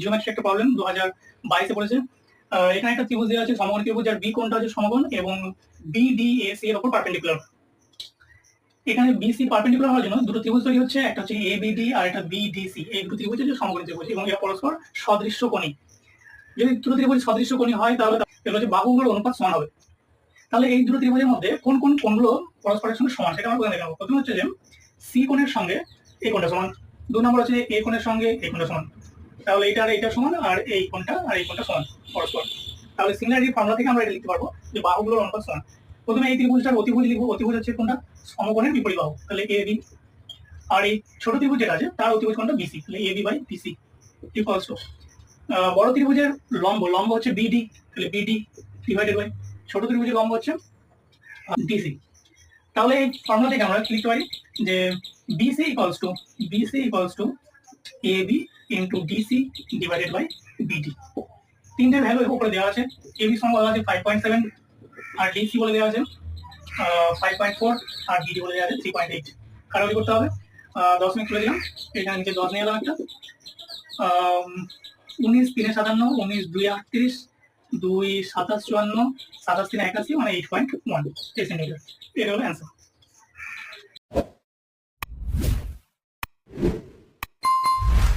Geometry একটা problem দু হাজার বাইশে পড়েছে। এখানে একটা ত্রিভুজ দেওয়া আছে, সমকোণ ত্রিভুজ যার বি সমকোণ এবং এ এর পারপেন্ডিকুলার এখানে পারপেন্ডিকুলার হওয়ার জন্য দুটো ত্রিভুজ তৈরি হচ্ছে, একটা হচ্ছে এ আর একটা এই দুটো ত্রিভুজ হচ্ছে সমকোণী ত্রিভুজ এবং এরা পরস্পর সদৃশ্য কোণী। যদি দুটো ত্রিভুজ সদৃশ্য কোণী হয়, তাহলে এগুলো হচ্ছে বাহুগুলোর অনুপাত সমান হবে। তাহলে এই দুটো ত্রিভুজের মধ্যে কোন কোন কোণগুলো পরস্পরের সঙ্গে সমান? সেটা আমরা প্রথমে দেখে প্রথমে হচ্ছে যে সি কোণের সঙ্গে এই কোণটা সমান। দু নম্বর হচ্ছে এ কোণের সঙ্গে এই কোণটা সমান। তাহলে এইটা আর এইটা সমান আর এই কোণটা আর এই কোণটা সমান, পরস্পর। তাহলে সিমিলারিটি ফর্মুলা থেকে আমরা এটা লিখতে পারব, যে বাহুগুলোর অনুপাত সমান। প্রথমে এই ত্রিভুজটার অতিভুজ লিখব, অতিভুজ হচ্ছে কোনটা সমকোণের বিপরীত বাহু, তাহলে এ বি আর এই ছোট ত্রিভুজ যেটা আছে, তার অতিভুজ কোনটা বিসি তাহলে A B by BC equals to বড় ত্রিভুজের লম্ব লম্ব হচ্ছে বিডি তাহলে বিডি ডিভাইডেড বাই ছোট ত্রিভুজের লম্ব হচ্ছে ডিসি তাহলে এই ফর্মুলা থেকে আমরা লিখতে পারি? যে BC equals to BC equals to A B into DC divided by BD তিনটে ভ্যালু এর উপরে দেওয়া আছে। এ বি সঙ্গে বলা আছে ফাইভ পয়েন্ট সেভেন আর ডিসি বলে দেওয়া আছে ফাইভ পয়েন্ট ফোর আর বিডি বলে দেওয়া আছে থ্রি পয়েন্ট এইট কারোটি করতে হবে। দশ মিনিট তুলে দিলাম। এখানে নিচে দশ নিয়ে এলাম একটা। উনিশ তিনে সাতান্ন, উনিশ দুই আটত্রিশ, দুই সাতাশ চুয়ান্ন, সাতাশ তিনে একাশি মানে এইট পয়েন্ট ওয়ান সেন্টিমিটার এটা হলো অ্যান্সার